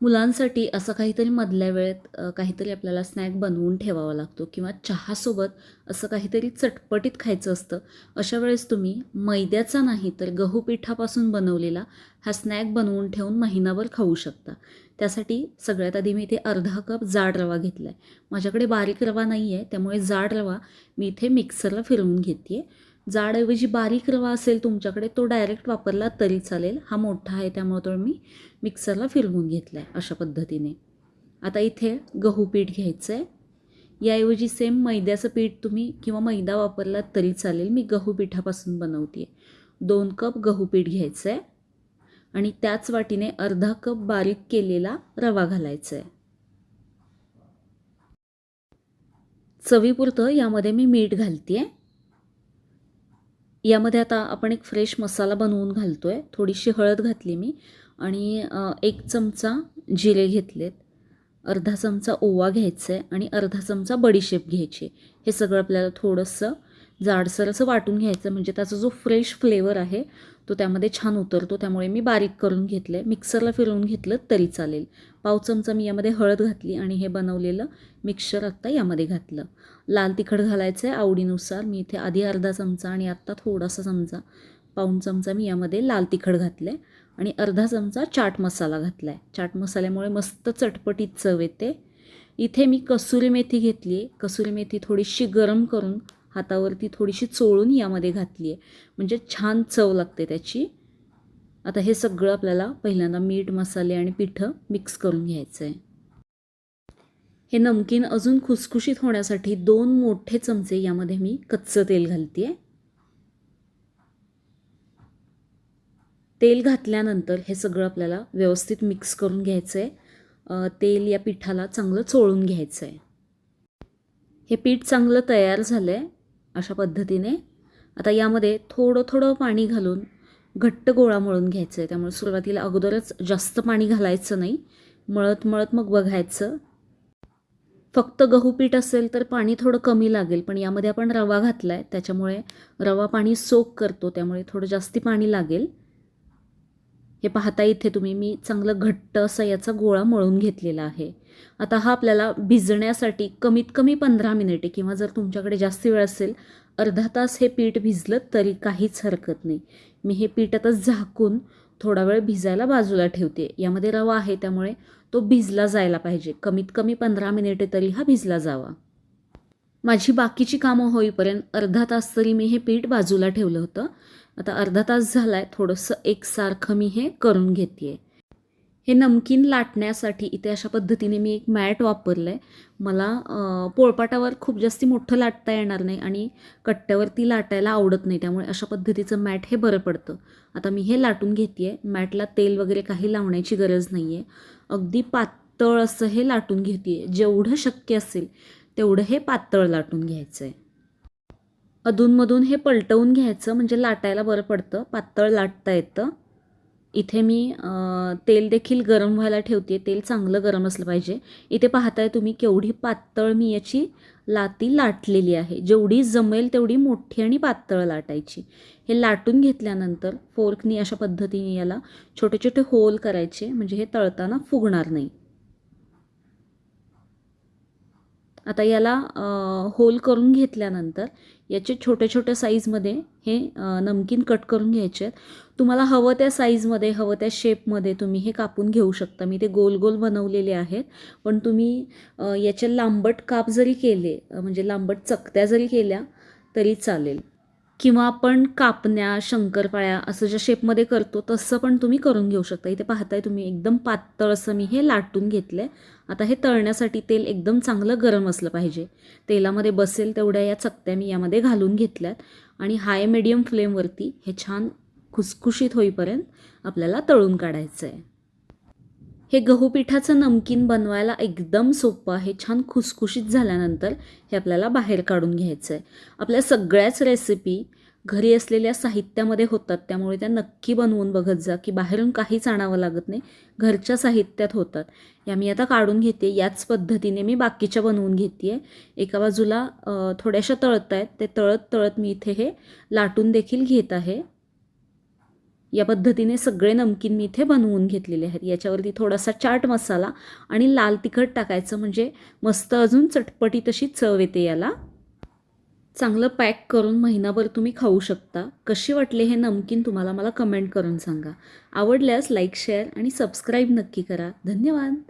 मुलांसाठी असं काहीतरी मधल्या वेळेत काहीतरी आपल्याला स्नॅक बनवून ठेवावा लागतो किंवा चहासोबत असं काहीतरी चटपटीत खायचं असतं. अशा वेळेस तुम्ही मैद्याचा नाही तर गहू पिठापासून बनवलेला हा स्नॅक बनवून ठेवून महिनाभर खाऊ शकता. त्यासाठी सगळ्यात आधी मी इथे अर्धा कप जाड रवा घेतला आहे माझ्याकडे बारीक रवा नाही आहे त्यामुळे जाड रवा मी इथे मिक्सरला फिरवून घेते आहे जाडऐवजी बारीक रवा असेल तुमच्याकडे तो डायरेक्ट वापरला तरी चालेल. हा मोठा आहे त्यामुळे तो मी मिक्सरला फिरवून घेतला आहे अशा पद्धतीने. आता इथे गहू पीठ घ्यायचं आहे याऐवजी सेम मैद्याचं पीठ तुम्ही किंवा मैदा वापरलात तरी चालेल. मी गहू पिठापासून बनवते दोन कप गहू पीठ घ्यायचं आहे आणि त्याच वाटीने अर्धा कप बारीक केलेला रवा घालायचा आहे चवीपुरतं यामध्ये मी मीठ घालते आहे यामध्ये आता आपण एक फ्रेश मसाला बनवून घालतो आहे थोडीशी हळद घातली मी आणि एक चमचा जिरे घेतलेत. अर्धा चमचा ओवा घ्यायचा आहे आणि अर्धा चमचा बडीशेप घ्यायची. हे सगळं आपल्याला थोडंसं जाडसर असं वाटून घ्यायचं. म्हणजे त्याचा जो फ्रेश फ्लेवर आहे तो त्यामध्ये छान उतरतो. त्यामुळे मी बारीक करून घेतलं आहे मिक्सरला फिरवून घेतलं तरी चालेल. पाव चमचा मी यामध्ये हळद घातली आणि हे बनवलेलं मिक्सर आत्ता यामध्ये घातलं. लाल तिखट घालायचं आहे आवडीनुसार. मी इथे आधी अर्धा चमचा आणि आत्ता थोडासा चमचा पाऊण चमचा मी यामध्ये लाल तिखट घातलं आहे आणि अर्धा चमचा चाट मसाला घातला आहे चाट मसाल्यामुळे मस्त चटपटीत चव येते. इथे मी कसुरी मेथी घेतली आहे कसुरी मेथी थोडीशी गरम करून हातावरती थोडीशी चोळून यामध्ये घातली आहे म्हणजे छान चव लागते त्याची. आता हे सगळं आपल्याला पहिल्यांदा मीठ मसाले आणि पिठं मिक्स करून घ्यायचं आहे हे नमकीन अजून खुसखुशीत होण्यासाठी दोन मोठे चमचे यामध्ये मी कच्चं तेल घालते आहे तेल घातल्यानंतर हे सगळं आपल्याला व्यवस्थित मिक्स करून घ्यायचं आहे तेल या पिठाला चांगलं चोळून घ्यायचं आहे हे पीठ चांगलं तयार झालं आहे अशा पद्धतीने. आता यामध्ये थोडं थोडं पाणी घालून घट्ट गोळा मळून घ्यायचं आहे त्यामुळे सुरुवातीला अगोदरच जास्त पाणी घालायचं नाही. मळत मळत मग बघायचं. फक्त गहू पीठ असेल तर पाणी थोडं कमी लागेल. पण यामध्ये आपण रवा घातला आहे त्याच्यामुळे रवा पाणी सोक करतो. त्यामुळे थोडं जास्ती पाणी लागेल. हे पाहता इथे तुम्ही मी चांगलं घट्ट असा याचा गोळा मळून घेतलेला आहे. आता हा आपल्याला भिजण्यासाठी कमीत कमी पंधरा मिनिटे किंवा जर तुमच्याकडे जास्त वेळ असेल अर्धा तास हे पीठ भिजलं तरी काहीच हरकत नाही. मी हे पीठ आता झाकून थोडा वेळ भिजायला बाजूला ठेवते. यामध्ये रवा आहे त्यामुळे तो भिजला जायला पाहिजे. कमीत कमी पंधरा मिनिटे तरी हा भिजला जावा. माझी बाकीची कामं होईपर्यंत अर्धा तास तरी मी हे पीठ बाजूला ठेवलं होतं. आता अर्धा तास झाला आहे थोडंसं एकसारखं मी हे करून घेते हे नमकीन लाटण्यासाठी इथे अशा पद्धतीने मी एक मॅट वापरलं आहे मला पोळपाटावर खूप जास्ती मोठं लाटता येणार नाही आणि कट्ट्यावरती लाटायला आवडत नाही त्यामुळे अशा पद्धतीचं मॅट हे बरं पडतं. आता मी हे लाटून घेते आहे मॅटला तेल वगैरे काही लावण्याची गरज नाही आहे अगदी पातळ असं हे लाटून घेते आहे जेवढं शक्य असेल तेवढं हे पातळ लाटून घ्यायचं आहे अधूनमधून हे पलटवून घ्यायचं म्हणजे लाटायला बरं पडतं पातळ लाटता येतं. इथे मी तेल देखील गरम व्हायला ठेवते तेल चांगलं गरम असलं पाहिजे. इथे पाहताय तुम्ही केवढी पातळ मी याची लाती लाटलेली आहे. जेवढी जमेल तेवढी मोठी आणि पातळ लाटायची. हे लाटून घेतल्यानंतर फोर्कनी अशा पद्धतीने याला छोटे छोटे होल करायचे म्हणजे हे तळताना फुगणार नाही. आता याला होल करून घेतल्यानंतर याचे छोट्या छोट्या साईजमध्ये हे नमकीन कट करून घ्यायचे आहेत. तुम्हाला हवं त्या साईजमध्ये हवं त्या शेपमध्ये तुम्ही हे कापून घेऊ शकता. मी ते गोल गोल बनवलेले आहेत. पण तुम्ही याचे लांबट काप जरी केले म्हणजे लांबट चकत्या जरी केल्या तरी चालेल. किंवा आपण कापण्या शंकरपाळ्या असं ज्या शेपमध्ये करतो तसं पण तुम्ही करून घेऊ शकता. इथे पाहताय तुम्ही एकदम पातळ असं मी हे लाटून घेतलं आहे आता हे तळण्यासाठी तेल एकदम चांगलं गरम असलं पाहिजे. तेलामध्ये बसेल तेवढ्या या चकत्या मी यामध्ये घालून घेतल्यात. आणि हाय मिडियम फ्लेमवरती हे छान खुसखुशीत होईपर्यंत आपल्याला तळून काढायचं आहे हे गहू पिठाचं नमकीन बनवायला एकदम सोपं आहे. छान खुसखुशीत झाल्यानंतर हे आपल्याला बाहेर काढून घ्यायचं आहे आपल्या सगळ्याच रेसिपी घरी असलेल्या साहित्यामध्ये होतात. त्यामुळे त्या नक्की बनवून बघत जा की बाहेरून काहीच आणावं लागत नाही. घरच्या साहित्यात होतात. या मी आता काढून घेते. याच पद्धतीने मी बाकीच्या बनवून घेते आहे एका बाजूला थोड्याशा तळत आहेत ते तळत तळत मी इथे हे लाटून देखील घेत आहे. या पद्धतीने सगळे नमकीन मी इथे बनवून घेतलेले आहेत. याच्यावरती थोडासा चाट मसाला आणि लाल तिखट टाकायचं म्हणजे मस्त अजून चटपटी तशी चव येते याला. चांगलं पॅक करून महिनाभर तुम्ही खाऊ शकता. कशी वाटले हे नमकीन तुम्हाला मला कमेंट करून सांगा. आवडल्यास लाईक शेअर आणि सबस्क्राईब नक्की करा. धन्यवाद.